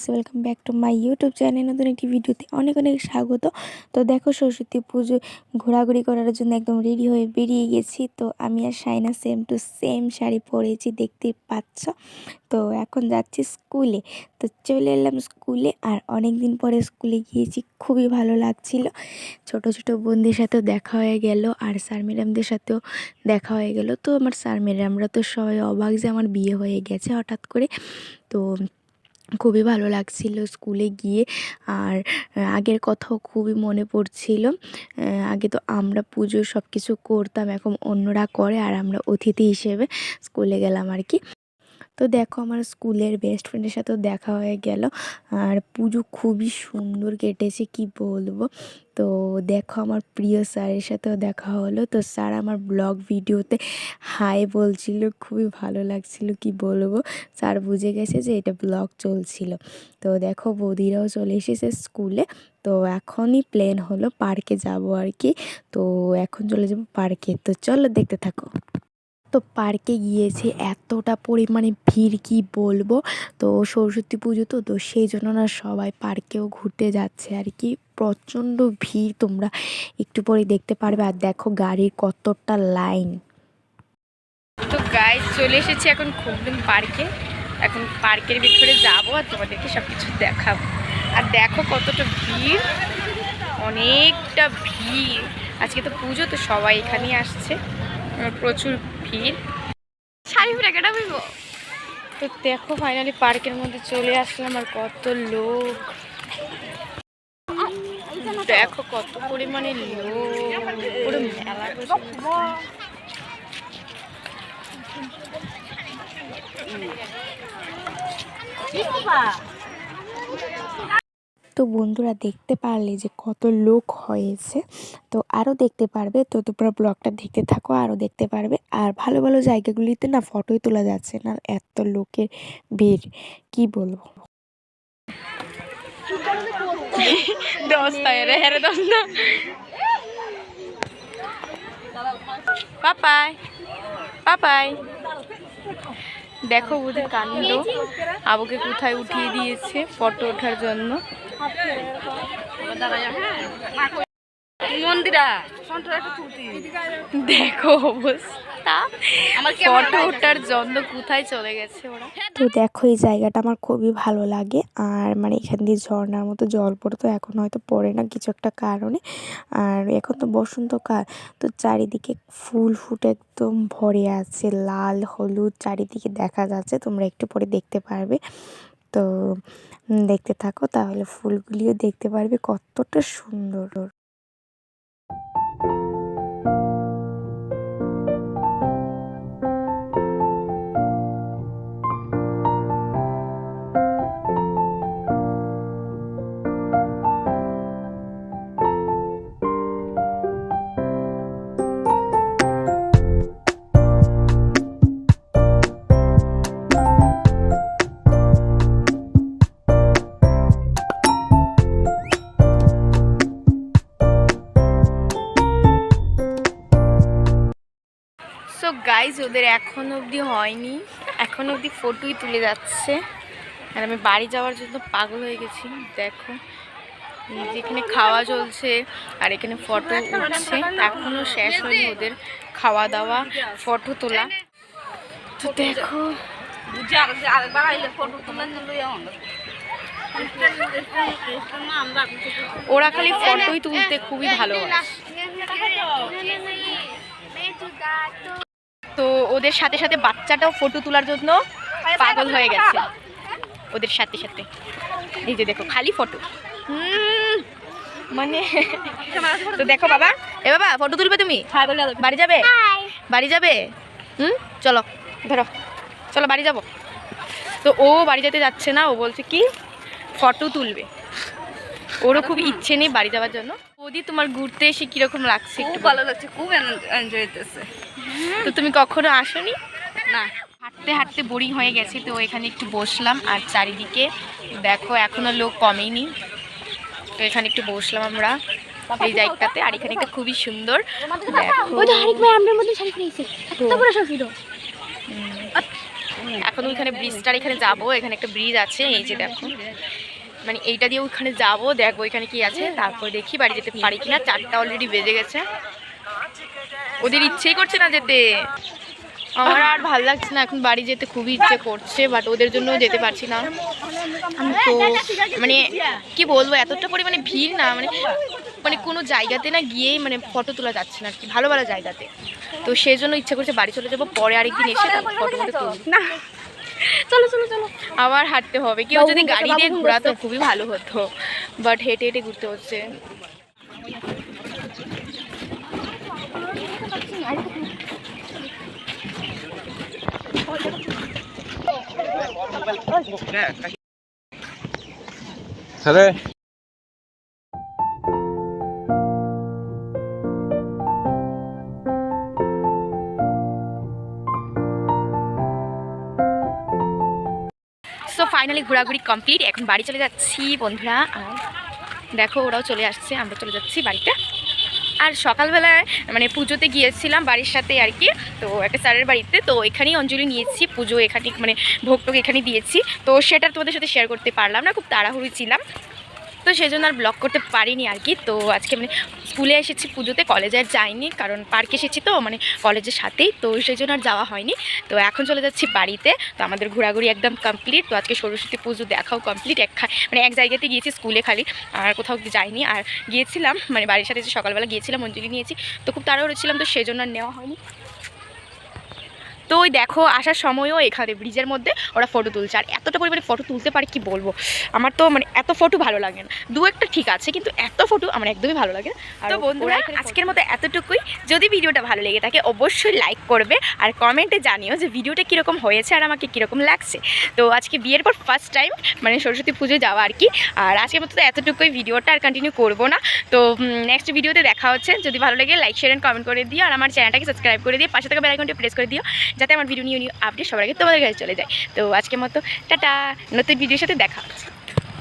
Guys welcome back to my YouTube channel নতুন একটি ভিডিওতে অনেক অনেক স্বাগত। তো দেখো সরস্বতী পুজো ঘোরাঘুরি করার জন্য একদম রেডি হয়ে বেরিয়ে গেছি। তো আমি আর Saina same to same sari পরেছি দেখতেই পাচ্ছ? তো এখন যাচ্ছি স্কুলে তো চলে এলাম স্কুলে আর অনেক দিন পরে স্কুলে গিয়েছি, খুবই ভালো লাগছিল। ছোট ছোট বোনদের সাথেও দেখা হয়ে গেল আর স্যার ম্যাডামদের সাথেও দেখা হয়ে গেল। তো আমার স্যার ম্যাডামরা তো সবাই অবাক যে আমার বিয়ে হয়ে গেছে হঠাৎ করে। তো খুবই ভালো লাগছিল স্কুলে গিয়ে। আর আগের কথাও খুবই মনে পড়ছিল। আগে তো আমরা পুজো সব কিছু করতাম, এখন অন্যরা করে আর আমরা অতিথি হিসেবে স্কুলে গেলাম আর কি। তো দেখো আমার স্কুলের বেস্ট ফ্রেন্ডের সাথেও দেখা হয়ে গেল। আর পুজো খুবই সুন্দর কেটেছে, কি বলব? তো দেখো আমার প্রিয় স্যারের সাথেও দেখা হলো। তো স্যার আমার ব্লগ ভিডিওতে হাই বলছিল, খুবই ভালো লাগছিল, কি বলব? স্যার বুঝে গেছে যে এটা ব্লগ চলছিল। তো দেখো বৌদিরাও চলে এসেছে স্কুলে। তো এখনই প্লেন হলো পার্কে যাব আর কি। তো এখন চলে যাব পার্কে তো চলো দেখতে থাকো। তো পার্কে গিয়েছে, এতটা পরিমাণে ভিড় কি বলব? তো সরস্বতী পুজো তো তো সেই জন্য না সবাই পার্কেও ঘুরতে যাচ্ছে আর কি। প্রচণ্ড ভিড় তোমরা একটু পরে দেখতে পারবে আর দেখো গাড়ির কতটা লাইন। তো গাইজ চলে এসেছি এখন খুবদিন পার্কে। এখন পার্কের ভিতরে যাব আর তোমাদেরকে সব কিছু দেখাবো। আর দেখো কতটা ভিড়, অনেকটা ভিড়। আজকে তো পুজো, তো সবাই এখানেই আসছে। প্রচুর ভিড়। শাড়ি কেটা বুঝব তো দেখো ফাইনালি পার্কের মধ্যে চলে আসলাম আর কত লোক। দেখো কত পরিমাণে লোক। পুরো মেলা বসে। তো বন্ধুরা দেখতে পারলে যে কত লোক হয়েছে। তো আরও দেখতে পারবে, তো তোমরা ব্লগটা দেখতে থাকো, আরও দেখতে পারবে। আর ভালো ভালো জায়গাগুলিতে না ফটোই তোলা যাচ্ছে না, এত লোকের ভিড়, কি বলব? দেখো ওদের কাণ্ড। আবুকে কোথায় উঠিয়ে দিয়েছে ফটো ওঠার জন্য। মন্দিরা দেখো অবস্থা। ফটো ওঠার জন্য কোথায় চলে গেছে ওরা? তো দেখো এই জায়গাটা আমার খুবই ভালো লাগে। আর মানে এখান দিয়ে ঝর্ণার মতো জল পড়তো এখন হয়তো পড়ে না কিছু একটা কারণে। আর এখন তো বসন্তকাল তো চারিদিকে ফুল ফুটে একদম ভরে আছে লাল হলুদ চারিদিকে দেখা যাচ্ছে। তোমরা একটু পরে দেখতে পারবে। তো দেখতে থাকো তাহলে ফুলগুলিও দেখতে পারবে কতটা সুন্দর। গাইজ ওদের এখন অবধি হয়নি এখন অবধি ফটোই তুলে যাচ্ছে আর আমি বাড়ি যাওয়ার জন্য পাগল হয়ে গেছি দেখো এই যে এখানে খাওয়া চলছে আর এখানে ফটো উঠছে এখনও শেষ হয়নি ওদের খাওয়া দাওয়া ফটো তোলা তো দেখো ওরা খালি ফটোই তুলতে খুবই ভালোবাসে তো ওদের সাথে সাথে বাচ্চাটাও ফটো তোলার জন্য পাগল হয়ে গেছে। ওদের সাথে সাথে। এই যে দেখো খালি ফটো মানে তো দেখো বাবা। এ বাবা ফটো তুলবে তুমি? বাড়ি যাবে? বাড়ি যাবে? হুম চলো ধরো। চলো বাড়ি যাব। তো ও বাড়ি যেতে যাচ্ছে না ও বলছে কি? ফটো তুলবে। ওরও খুব ইচ্ছে নেই বাড়ি যাওয়ার জন্য। বৌদি তোমার ঘুরতে এসে কীরকম লাগছে খুব একটু ভালো লাগছে খুব এনজয় হইতেছে। তো তুমি কখনো আসোনি? না। হাঁটতে হাঁটতে বোরিং হয়ে গেছে তো এখানে একটু বসলাম। আর চারিদিকে দেখো এখনও লোক কমেনি। তো এখানে একটু বসলাম আমরা এই জায়গাটাতে। আর এখানে একটা খুবই সুন্দর এখন ওইখানে ব্রিজটার এখানে যাব। এখানে একটা ব্রিজ আছে এই যে দেখো। মানে এইটা দিয়ে ওইখানে যাব, দেখব ওইখানে কি আছে, তারপর দেখি বাড়ি যেতে পারি কিনা, চারটা অলরেডি বেজে গেছে। ওদের ইচ্ছেই করছে না যেতে। আমার আর ভালো লাগছে না, এখন বাড়ি যেতে খুবই ইচ্ছে করছে বাট ওদের জন্য যেতে পারছি না। তো মানে কি বলব, এতটা পরিমাণে ভিড় না মানে মানে কোনো জায়গাতে না গিয়েই মানে ফটো তোলা যাচ্ছে না আর কি ভালো ভালো জায়গাতে। তো সেই জন্য ইচ্ছে করছে বাড়ি চলে যাব, পরে আরেকদিন এসে ফটো তুলবো। না চলো চলো চলো। আবার হাঁটতে হবে। কেউ যদি গাড়ি দিয়ে ঘোরাতো খুবই ভালো হতো। বাট হেঁটে হেঁটে ঘুরতে হচ্ছে। হ্যালো ফাইনালি ঘোরাঘুরি কমপ্লিট। এখন বাড়ি চলে যাচ্ছি বন্ধুরা। আর দেখো, ওরাও চলে আসছে, আমরা চলে যাচ্ছি বাড়িতে। আর সকালবেলায় মানে পুজোতে গিয়েছিলাম বাড়ির সাথে আর কি, তো একটা স্যারের বাড়িতে। তো এখানেই অঞ্জলি নিয়েছি, পুজো এখানে মানে ভোগ টোক এখানে দিয়েছি। তো সেটা তোমাদের সাথে শেয়ার করতে পারলাম না, খুব তাড়াহুড়ি ছিলাম। তো সেই জন্য আর ব্লগ করতে পারিনি আর কি। তো আজকে মানে স্কুলে এসেছি পুজোতে কলেজে আর যাইনি, কারণ পার্কে এসেছি তো মানে কলেজের সাথেই, তো সেই জন্য আর যাওয়া হয়নি। তো এখন চলে যাচ্ছি বাড়িতে, তো আমাদের ঘোরাঘুরি একদম কমপ্লিট তো আজকে সরস্বতী পুজো দেখাও কমপ্লিট এক মানে এক জায়গাতে গিয়েছি স্কুলে খালি, আর কোথাও যাইনি। আর গিয়েছিলাম মানে বাড়ির সাথে যে সকালবেলা গিয়েছিলাম অঞ্জলি নিয়েছি, তো খুব তাড়াহুড়ো ছিলাম, তো সেই জন্য আর নেওয়া হয়নি। তো ওই দেখো আসার সময়ও এখানে ব্রিজের মধ্যে ওরা ফটো তুলছে। আর এতটা পরিমাণে ফটো তুলতে পারে কি বলব? আমার তো মানে এত ফটো ভালো লাগে না। দু একটা ঠিক আছে কিন্তু এত ফটো আমার একদমই ভালো লাগে তো বন্ধুরা আজকের মতো এতটুকুই। যদি ভিডিওটা ভালো লেগে থাকে অবশ্যই লাইক করবে আর কমেন্টে জানিও যে ভিডিওটা কীরকম হয়েছে আর আমাকে কীরকম লাগছে। তো আজকে বিয়ের পর ফার্স্ট টাইম মানে সরস্বতী পুজো যাওয়া আর কি। আর আজকের মতো তো এতটুকুই ভিডিওটা আর কন্টিনিউ করব না। তো নেক্সট ভিডিওতে দেখা হচ্ছে। যদি ভালো লাগে লাইক শেয়ার অ্যান্ড কমেন্ট করে দিও। আর আমার চ্যানেলটাকে সাবস্ক্রাইব করে দিয়ে পাশে থাকা বেলাইকনটি প্রেস করে দিও। যাতে আমার ভিডিও নিয়ে আপডেট সবার আগে তোমাদের কাছে চলে যায়। তো আজকের মতো, টাটা। নতুন ভিডিওর সাথে দেখা হচ্ছে।